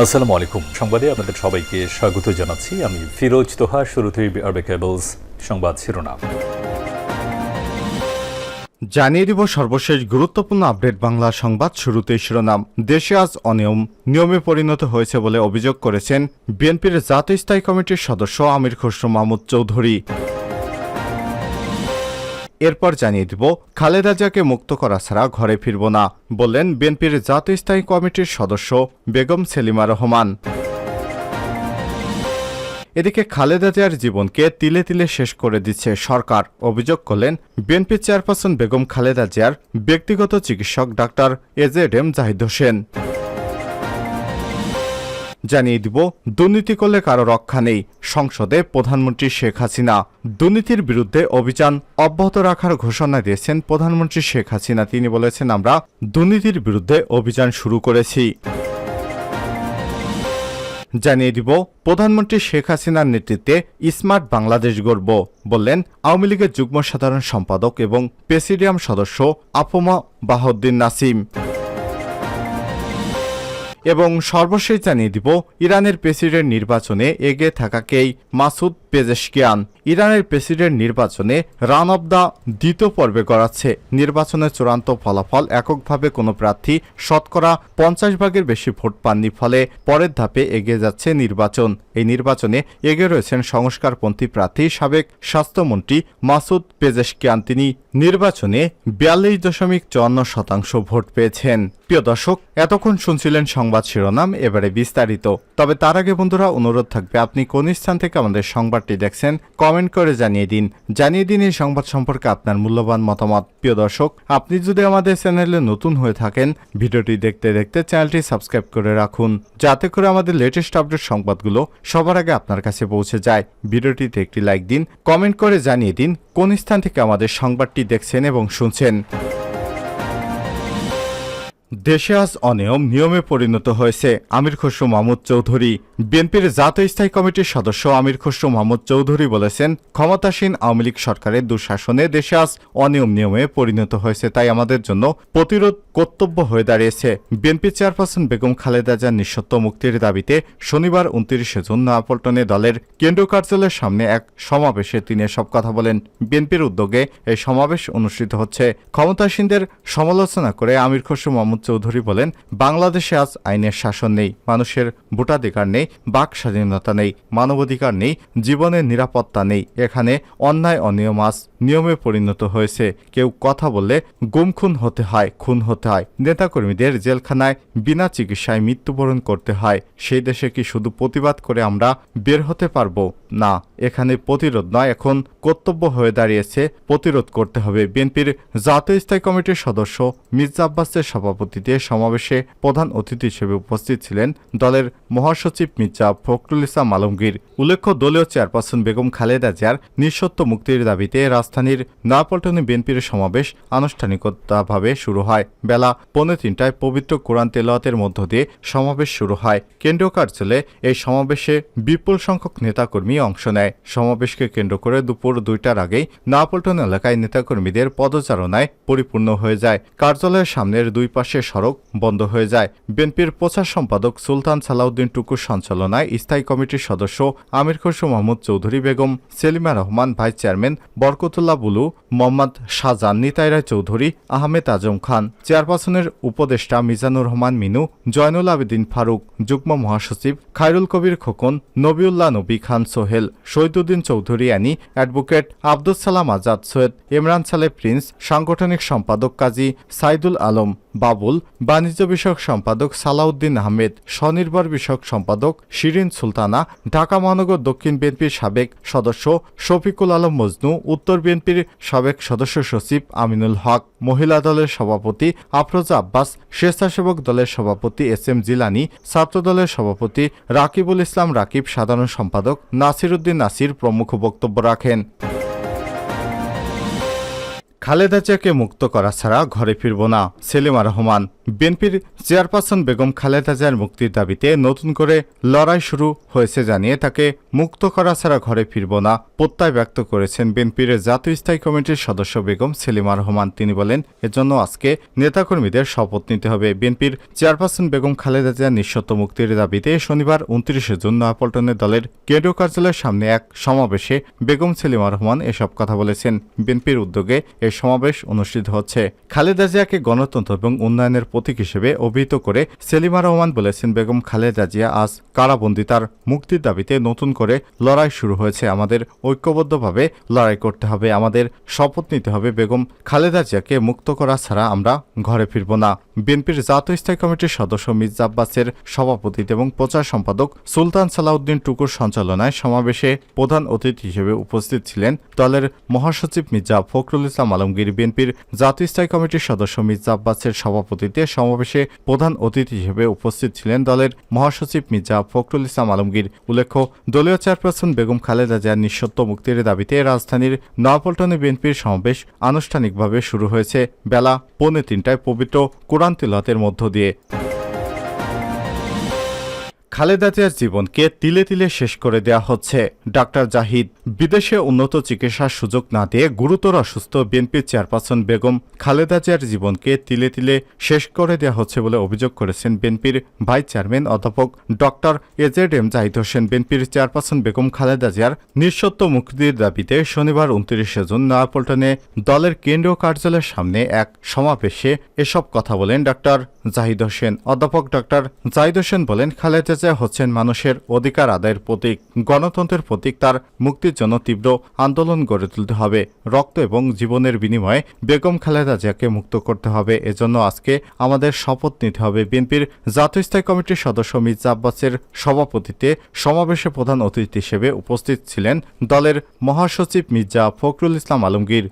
আসসালামু আলাইকুম। সংবাদে আপনাদের সবাইকে স্বাগত জানাচ্ছি। আমি ফিরোজ তোহা, শুরুতেই আরবে কেবলস সংবাদ শিরোনাম। জানিয়ে দিব সর্বশেষ গুরুত্বপূর্ণ আপডেট বাংলা সংবাদ শুরুতেই শিরোনাম। দেশে আজ অনিয়ম, নিয়মে পরিণত হয়েছে বলে অভিযোগ করেছেন বিএনপির জাতীয় স্থায়ী কমিটির সদস্য আমির খসরু মাহমুদ চৌধুরী। এরপর জানিয়ে দিব, খালেদা জিয়াকে মুক্ত করা ছাড়া ঘরে ফিরব না, বললেন বিএনপির জাতীয় স্থায়ী কমিটির সদস্য বেগম সেলিমা রহমান। এদিকে খালেদা জিয়ার জীবনকে তিলে তিলে শেষ করে দিচ্ছে সরকার। অভিযোগ করলেন, বিএনপি চেয়ারপারসন বেগম খালেদা জিয়ার ব্যক্তিগত চিকিৎসক doctor AZ M Zahid Hossain. জানিয়ে দিব, দুর্নীতি করলে কারও রক্ষা নেই। সংসদে প্রধানমন্ত্রী শেখ হাসিনা। দুর্নীতির বিরুদ্ধে অভিযান অব্যাহত রাখার ঘোষণা দিয়েছেন প্রধানমন্ত্রী শেখ হাসিনা। তিনি বলেছেন, আমরা দুর্নীতির বিরুদ্ধে অভিযান শুরু করেছি। জানিয়ে দিব, প্রধানমন্ত্রী শেখ হাসিনার নেতৃত্বে স্মার্ট বাংলাদেশ গড়ব বললেন আওয়ামী লীগের যুগ্ম সাধারণ সম্পাদক এবং প্রেসিডিয়াম সদস্য আপমা বাহউদ্দিন নাসিম। এবং সর্বশেষ জানিয়ে দিব ইরানের প্রেসিডেন্ট নির্বাচনে এগিয়ে থাকাকেই মাসুদ পেজেশকিয়ান ইরানের প্রেসিডেন্ট নির্বাচনে রান অব দ্য দ্বিতীয় পর্বে গড়াচ্ছে। নির্বাচনের চূড়ান্ত ফলাফল এককভাবে কোনো প্রার্থী শতকরা পঞ্চাশ ভাগের বেশি ভোট পাননি, ফলে পরের ধাপে এগিয়ে যাচ্ছে নির্বাচন। এই নির্বাচনে এগিয়ে রয়েছেন সংস্কারপন্থী প্রার্থী সাবেক স্বাস্থ্যমন্ত্রী মাসুদ পেজেশকিয়ান। তিনি নির্বাচনে বিয়াল্লিশ দশমিক চুয়ান্ন শতাংশ ভোট পেয়েছেন। প্রিয় দর্শক, এতক্ষণ শুনছিলেন সংবাদ শিরোনাম, এবারে বিস্তারিত। তবে তার আগে বন্ধুরা, অনুরোধ থাকবে, আপনি কোন স্থান থেকে আমাদের সংবাদটি দেখছেন, কমেন্ট করে জানিয়ে দিন। জানিয়ে দিন এই সংবাদ সম্পর্কে আপনার মূল্যবান মতামত। প্রিয় দর্শক, আপনি যদি আমাদের চ্যানেলে নতুন হয়ে থাকেন, ভিডিওটি দেখতে দেখতে চ্যানেলটি সাবস্ক্রাইব করে রাখুন, যাতে করে আমাদের লেটেস্ট আপডেট সংবাদগুলো সবার আগে আপনার কাছে পৌঁছে যায়। ভিডিওটিতে একটি লাইক দিন, কমেন্ট করে জানিয়ে দিন কোন স্থান থেকে আমাদের সংবাদটি দেখছেন এবং শুনছেন। দেশে আজ অনিয়ম নিয়মে পরিণত হয়েছে। আমির খসরু মাহমুদ চৌধুরী। বিএনপির জাতীয় স্থায়ী কমিটির সদস্য আমির খসরু মাহমুদ চৌধুরী বলেছেন, ক্ষমতাসীন আওয়ামী লীগ সরকারের দুঃশাসনে দেশে আজ অনিয়ম নিয়মে পরিণত হয়েছে, তাই আমাদের জন্য প্রতিরোধ কর্তব্য হয়ে দাঁড়িয়েছে। বিএনপি চেয়ারপারসন বেগম খালেদা জিয়ার নিঃসত্ব মুক্তির দাবিতে শনিবার উনত্রিশে জুন নয়াপল্টনে দলের কেন্দ্রীয় কার্যালয়ের সামনে এক সমাবেশে তিনি সব কথা বলেন। বিএনপির উদ্যোগে এই সমাবেশ অনুষ্ঠিত হচ্ছে। ক্ষমতাসীনদের সমালোচনা করে আমির খসরু মাহমুদ চৌধুরী বলেন, বাংলাদেশে আজ আইনের শাসন নেই, মানুষের ভোটাধিকার নেই, বাক স্বাধীনতা নেই, মানবাধিকার নেই, জীবনের নিরাপত্তা নেই, এখানে অন্যায় অনিয়ম আজ নিয়মে পরিণত হয়েছে। কেউ কথা বললে গুম খুন হতে হয়, খুন হতে হয়। নেতাকর্মীদের জেলখানায় বিনা চিকিৎসায় মৃত্যুবরণ করতে হয়। সেই দেশে কি শুধু প্রতিবাদ করে আমরা বের হতে পারব? না, এখানে প্রতিরোধ নয়, এখন কর্তব্য হয়ে দাঁড়িয়েছে প্রতিরোধ করতে হবে। বিএনপির জাতীয় স্থায়ী কমিটির সদস্য মির্জা আব্বাসের সভাপতিতে সমাবেশে প্রধান অতিথি হিসেবে উপস্থিত ছিলেন দলের মহাসচিব মির্জা ফখরুল ইসলাম আলমগীর। উল্লেখ্য, দলীয় চেয়ারপারসন বেগম খালেদা জিয়ার নিঃসত্ব মুক্তির দাবিতে রাজধানীর নয়াপল্টনে বিএনপির সমাবেশ আনুষ্ঠানিকতাভাবে শুরু হয়। বেলা পৌনে তিনটায় পবিত্র কোরআন তেলাওয়াতের মধ্য দিয়ে সমাবেশ শুরু হয়। কেন্দ্রীয় কার্যালয়ে এই সমাবেশে বিপুল সংখ্যক নেতাকর্মী অংশ নেয়। সমাবেশকে কেন্দ্র করে দুপুর দুইটার আগেই নয়াপল্টন এলাকায় নেতাকর্মীদের পদচারণায় পরিপূর্ণ হয়ে যায়। কার্যালয়ের সামনের দুই পাশে সড়ক বন্ধ হয়ে যায়। বিএনপির প্রচার সম্পাদক সুলতান সালাউদ্দিন টুকুর সঞ্চালনায় স্থায়ী কমিটির সদস্য আমির খসরু মাহমুদ চৌধুরী বেগম, সেলিমা রহমান ভাইস চেয়ারম্যান বরকতুল্লাহ বুলু, মোহাম্মদ শাহজান নিতাইরা চৌধুরী, আহমেদ আজম খান। চেয়ারপারসনের উপদেষ্টা মিজানুর রহমান মিনু, জয়নুল আবেদিন ফারুক, যুগ্ম মহাসচিব খায়রুল কবির খোকন, নবিউল্লাহ নবী খান সোহেল, শহীদুদ্দিন চৌধুরী অ্যানি, অ্যাডভোকেট আব্দুল সালাম আজাদ সৈয়দ, ইমরান সালে প্রিন্স, সাংগঠনিক সম্পাদক কাজী সাইদুল আলম বাবুল, বাণিজ্য বিষয়ক সম্পাদক সালাউদ্দিন আহমেদ, স্বনির্ভর বিষয়ক সম্পাদক শিরিন সুলতানা, ঢাকা মহানগর দক্ষিণ বিএনপির সাবেক সদস্য শফিকুল আলম মজনু, উত্তর বিএনপির সাবেক সদস্য সচিব আমিনুল হক, মহিলা দলের সভাপতি আফরোজা আব্বাস, স্বেচ্ছাসেবক দলের সভাপতি এস এম জিলানি, ছাত্র দলের সভাপতি রাকিবুল ইসলাম রাকিব, সাধারণ সম্পাদক নাসির উদ্দিন নাসির প্রমুখ বক্তব্য রাখেন। খালেদা জিয়াকে মুক্ত করা ছাড়া ঘরে ফিরব না। সেলিমা রহমান, বিএনপির চেয়ারপারসন বেগম খালেদা জিয়ার মুক্তির দাবিতে নতুন করে লড়াই শুরু হয়েছে জানিয়ে তাকে মুক্ত করা ছাড়া ঘরে ফিরব না, প্রত্যয় ব্যক্ত করেছেন বিএনপির জাতীয় স্থায়ী কমিটির সদস্য বেগম সেলিমা রহমান। তিনি বলেন, এজন্য আজকে নেতাকর্মীদের শপথ নিতে হবে। বিএনপির চেয়ারপারসন বেগম খালেদা জিয়ার নিঃশর্ত মুক্তির দাবিতে শনিবার উনত্রিশে জুন নয়াপল্টনের দলের কেন্দ্রীয় কার্যালয়ের সামনে এক সমাবেশে বেগম সেলিমা রহমান এসব কথা বলেছেন। বিএনপির উদ্যোগে এই সমাবেশ অনুষ্ঠিত হচ্ছে। খালেদা জিয়াকে গণতন্ত্র এবং উন্নয়নের প্রতীক হিসেবে অভিহিত করে সেলিমা রহমান বলেছেন বেগম খালেদা জিয়া আজ কারাবন্দী। তার মুক্তির দাবিতে নতুন করে লড়াই শুরু হয়েছে। আমাদের ঐক্যবদ্ধভাবে লড়াই করতে হবে। আমাদের শপথ নিতে হবে। বেগম খালেদা জিয়াকে মুক্ত করা ছাড়া আমরা ঘরে ফিরব না। বিএনপির জাতীয় স্থায়ী কমিটির সদস্য মির্জা আব্বাসের সভাপতিত্বে এবং প্রচার সম্পাদক সুলতান সালাউদ্দিন টুকুর সঞ্চালনায় সমাবেশে প্রধান অতিথি হিসেবে উপস্থিত ছিলেন দলের মহাসচিব মির্জা ফখরুল ইসলাম আলমগীর। বিএনপির জাতীয় স্থায়ী কমিটির সদস্য মির্জা আব্বাসের সভাপতিত্বে সমাবেশে প্রধান অতিথি হিসেবে উপস্থিত ছিলেন দলের মহাসচিব মির্জা ফখরুল ইসলাম আলমগীর। উল্লেখ্য, দলীয় চেয়ারপারসন বেগম খালেদা জিয়ার নিঃসত্ব মুক্তির দাবিতে রাজধানীর নয়াপল্টনে বিএনপির সমাবেশ আনুষ্ঠানিকভাবে শুরু হয়েছে। বেলা পৌনে তিনটায় পবিত্র কোরআন তেলাতের মধ্য দিয়ে খালেদা জিয়ার জীবনকে তিলে তিলে শেষ করে দেয়া হচ্ছে। ডাক্তার জাহিদ, বিদেশে উন্নত চিকিৎসার সুযোগ না দিয়ে গুরুতর অসুস্থ বিএনপির চেয়ারপারসন বেগম খালেদা জিয়ার জীবনকে তিলে তিলে শেষ করে দেয়া হচ্ছে বলে অভিযোগ করেছেন বিএনপির ভাইস চেয়ারম্যান অধ্যাপক doctor A Z M Zahid Hossain. বিএনপির চেয়ারপারসন বেগম খালেদা জিয়ার নিঃসত্ব মুক্তির দাবিতে শনিবার উনত্রিশে জুন নয়াপল্টনে দলের কেন্দ্রীয় কার্যালয়ের সামনে এক সমাবেশে এসব কথা বলেন ডক্টর জাহিদ হোসেন। অধ্যাপক ডক্টর জাহিদ হোসেন বলেন, খালেদা জিয়া হচ্ছেন মানুষের অধিকার আদায়ের প্রতীক, গণতন্ত্রের প্রতীক, তার মুক্তির জন্য তীব্র আন্দোলন গড়ে তুলতে হবে। রক্ত এবং জীবনের বিনিময়ে বেগম খালেদা জিয়াকে মুক্ত করতে হবে। এজন্য আজকে আমাদের শপথ নিতে হবে। বিএনপির জাতীয় স্থায়ী কমিটির সদস্য মির্জা আব্বাসের সভাপতিত্বে সমাবেশে প্রধান অতিথি হিসেবে উপস্থিত ছিলেন দলের মহাসচিব মির্জা ফখরুল ইসলাম আলমগীর।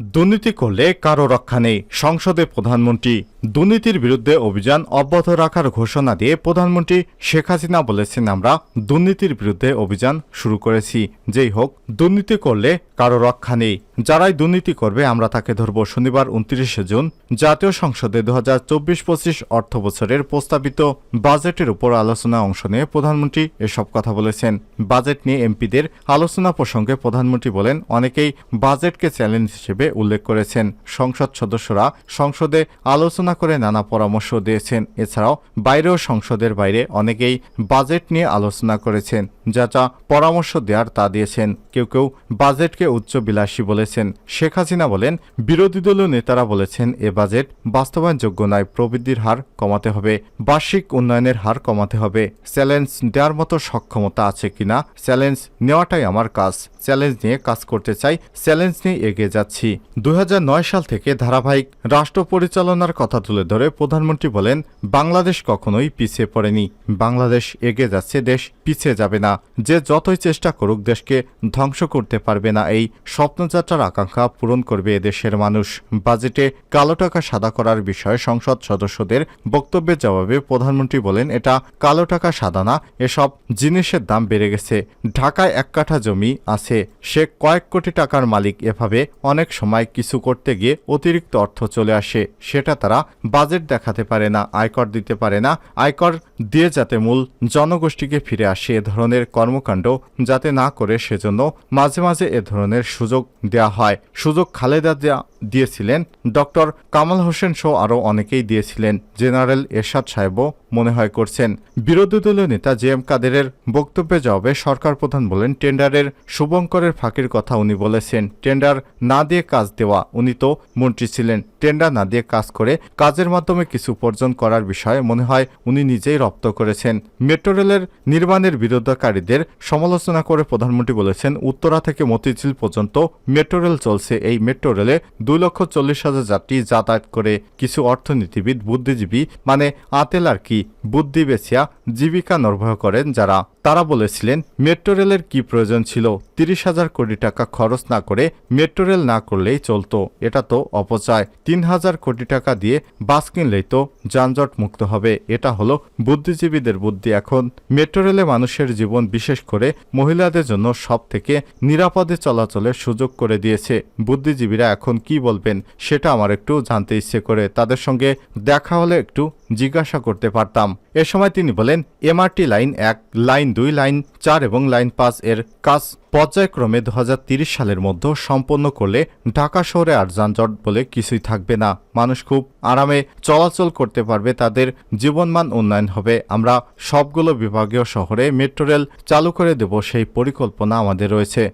দুর্নীতি করলে কারও রক্ষা নেই। সংসদে প্রধানমন্ত্রী দুর্নীতির বিরুদ্ধে অভিযান অব্যাহত রাখার ঘোষণা দিয়ে প্রধানমন্ত্রী শেখ হাসিনা বলেছেন, আমরা দুর্নীতির বিরুদ্ধে অভিযান শুরু করেছি। যেই হোক, দুর্নীতি করলে কারও রক্ষা নেই। যারাই দুর্নীতি করবে, আমরা তাকে ধরব শনিবার উনত্রিশে জুন। জাতীয় সংসদে দু হাজার চব্বিশ পঁচিশ অর্থ বছরের প্রস্তাবিত বাজেটের উপর আলোচনা অংশ নিয়ে প্রধানমন্ত্রী এসব কথা বলেছেন। বাজেট নিয়ে এমপিদের আলোচনা প্রসঙ্গে প্রধানমন্ত্রী বলেন, অনেকেই বাজেটকে চ্যালেঞ্জ হিসেবে উল্লেখ করেছেন। সংসদ সদস্যরা সংসদে আলোচনা করে নানা পরামর্শ দিয়েছেন। এছাড়াও বাইরেও সংসদের বাইরে অনেকেই বাজেট নিয়ে আলোচনা করেছেন, যা যা পরামর্শ দেওয়ার তা দিয়েছেন। কেউ কেউ বাজেটকে উচ্চ বিলাসী বলেছেন। শেখ হাসিনা বলেন, বিরোধী দলীয় নেতারা বলেছেন, এ বাজেট বাস্তবায়নযোগ্য নয়, প্রবৃদ্ধির হার কমাতে হবে, বার্ষিক উন্নয়নের হার কমাতে হবে। চ্যালেঞ্জ দেওয়ার মতো সক্ষমতা আছে কিনা, চ্যালেঞ্জ নেওয়াটাই আমার কাজ, চ্যালেঞ্জ নিয়ে কাজ করতে চাই, চ্যালেঞ্জ নিয়ে এগিয়ে যাচ্ছি। দু হাজার নয় সাল থেকে ধারাবাহিক রাষ্ট্র পরিচালনার কথা তুলে ধরে প্রধানমন্ত্রী বলেন, বাংলাদেশ কখনোই পিছিয়ে পড়েনি। বাংলাদেশ এগিয়ে যাচ্ছে দেশ পিছিয়ে যাবে না। যে যতই চেষ্টা করুক, দেশকে ধ্বংস করতে পারবে না। এই স্বপ্নযাত্রার আকাঙ্ক্ষা পূরণ করবে এদেশের মানুষ। বাজেটে কালো টাকা সাদা করার বিষয়ে সংসদ সদস্যদের বক্তব্যের জবাবে প্রধানমন্ত্রী বলেন, এটা কালো টাকা সাদা না, এসব জিনিসের দাম বেড়ে গেছে। ঢাকায় এক কাঠা জমি আছে, সে কয়েক কোটি টাকার মালিক। এভাবে অনেক সময় কিছু করতে গিয়ে অতিরিক্ত অর্থ চলে আসে। সেটা তারা বাজেট দেখাতে পারে না, আয়কর দিতে পারে না। আয়কর দিয়ে যাতে মূল জনগোষ্ঠীকে ফিরে আসে। এ ধরনের কর্মকাণ্ড যাতে না করে সেজন্য মাঝে মাঝে এ ধরনের সুযোগ দেয়া হয়। সুযোগ খালেদা দিয়েছিলেন ডক্টর কামাল হোসেন সহ আরও অনেকেই দিয়েছিলেন, জেনারেল এরশাদ সাহেবও মনে হয় করছেন। বিরোধী দলীয় নেতা জে এম কাদেরের বক্তব্যে জবাবে সরকার প্রধান বলেন, টেন্ডারের শুভঙ্করের ফাঁকির কথা উনি বলেছেন। টেন্ডার না দিয়ে কাজ দেওয়া। উনি তো মন্ত্রী ছিলেন। টেন্ডার না দিয়ে কাজ করে কাজের মাধ্যমে কিছু উপার্জন করার বিষয়ে মনে হয় উনি নিজেই রপ্ত করেছেন। মেট্রো রেলের নির্মাণের বিরোধকারীদের সমালোচনা করে প্রধানমন্ত্রী বলেছেন, উত্তরা থেকে মতিঝিল পর্যন্ত মেট্রো রেল চলছে। এই মেট্রো রেলে দুই লক্ষ চল্লিশ হাজার যাত্রী যাতায়াত করে। কিছু অর্থনীতিবিদ, বুদ্ধিজীবী মানে আতেল আর কি, বুদ্ধি বেছিয়া জীবিকা নির্বাহ করেন যারা তারা বলেছিলেন, মেট্রো রেলের কি প্রয়োজন ছিল? তিরিশ হাজার কোটি টাকা খরচ না করে মেট্রো রেল না করলেই চলতো। এটা তো অপচয়। তিন হাজার কোটি টাকা দিয়ে বাস কিনলেই তো যানজট মুক্ত হবে। এটা হলো বুদ্ধিজীবীদের বুদ্ধি এখন। মেট্রো রেলে মানুষের জীবন বিশেষ করে মহিলাদের জন্য সব থেকে নিরাপদে চলাচলের সুযোগ করে দিয়েছে। বুদ্ধিজীবীরা এখন কি বলবেন, সেটা আমার একটু জানতে ইচ্ছে করে। তাদের সঙ্গে দেখা হলে একটু জিজ্ঞাসা করতে পারতাম। এ সময় তিনি বলেন, এমআরটি লাইন এক, লাইন দুই, লাইন চার এবং লাইন পাঁচ এর কাজ পর্যায়ক্রমে দু সালের মধ্যে সম্পন্ন করলে ঢাকা শহরে আর যানজট বলে কিছুই থাকবে না। মানুষ খুব আরামে চলাচল করতে পারবে, তাদের জীবনমান উন্নয়ন হবে। আমরা সবগুলো বিভাগীয় শহরে মেট্রো রেল চালু করে দেব, সেই পরিকল্পনা আমাদের রয়েছে।